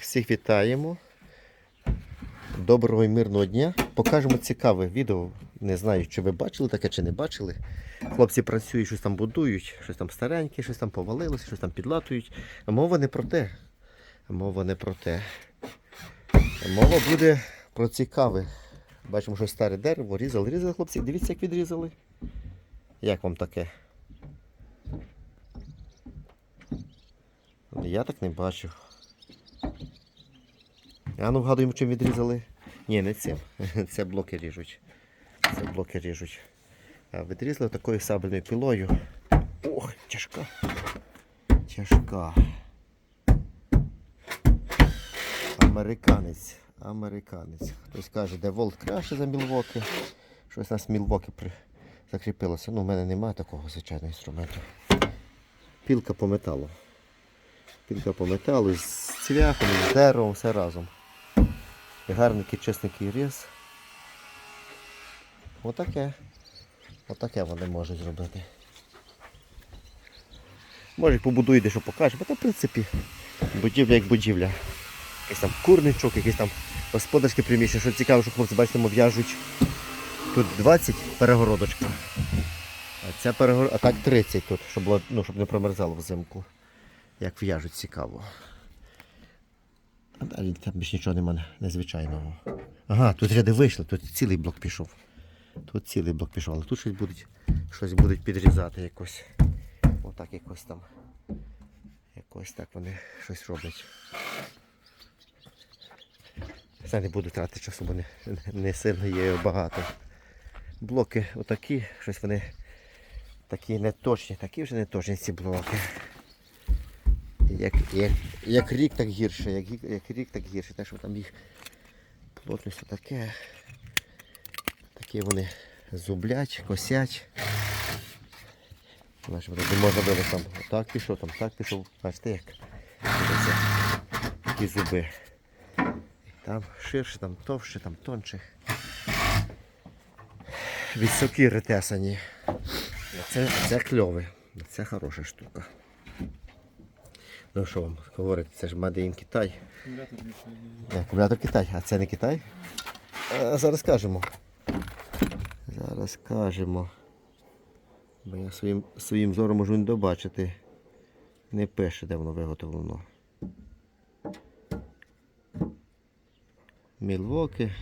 Всіх вітаємо. Доброго і мирного дня. Покажемо цікаве відео. Не знаю, чи ви бачили таке, чи не бачили. Хлопці працюють, щось там будують, щось там стареньке, щось там повалилося, щось там підлатують. Мова не про те. Мова не про те. Мова буде про цікаве. Бачимо, що старе дерево, різали, різали хлопці. Дивіться, як відрізали. Як вам таке? Я так не бачив. А ну вгадуємо, чим відрізали. Ні, не цим. Це блоки ріжуть. Це блоки ріжуть. А відрізали такою сабельною пілою. Ох, тяжка. Тяжка. Американець. Американець. Хтось каже, де Волт краще за Мілвоки. Щось у нас Мілвоки при... закріпилося. Ну, в мене немає такого звичайного інструменту. Пілка по металу. Пілка по металу з цвяхом, з деревом, все разом. І гарний чесний різ. Отаке. Отаке вони можуть зробити. Може побудуєте, що покаже, бо то в принципі будівля як будівля. Якийсь там курничок, якийсь там господарське приміщення. Що цікаво, що хлопці, бачите, в'яжуть тут 20 перегородочка. А ця перегор... а так 30 тут, щоб, було, ну, щоб не промерзало взимку. Як в'яжуть цікаво. А далі там більш нічого немає незвичайного. Ага, тут ряди вийшли, тут цілий блок пішов. Тут цілий блок пішов, але тут щось будуть, щось будуть підрізати якось. Отак якось там. Якось так вони щось роблять. Це не буду тратити часу, бо не, не сильно є багато. Блоки отакі, щось вони такі неточні, такі вже неточні ці блоки. Як, як, як рік, так гірше, як, як рік, так гірше. Так що там їх плотність таке. Такі вони зублять, косять. Тут не можна було там так пішов, там так пішов. Бачите як? Дивіться, Такі зуби. Там ширше, там товще, там тонше. Від сокири тесані. Це, це кльове. Це хороша штука. Ну що вам говорити, це ж Made in Китай. Е, Акумулятор Китай, а це не Китай? А, зараз кажемо. Зараз кажемо. Бо я своїм, своїм зором можу не добачити. Не пише, де воно виготовлено. Мілвоки.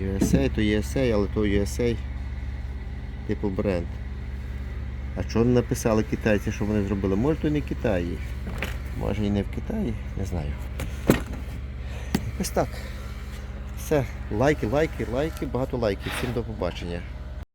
USA, то USA, але то USA. Типу бренд. А що написали китайці, що вони зробили? Може то і не Китаї. Може і не в Китаї, не знаю. Ось так. Все. Лайки, лайки, лайки, багато лайків. Всім до побачення.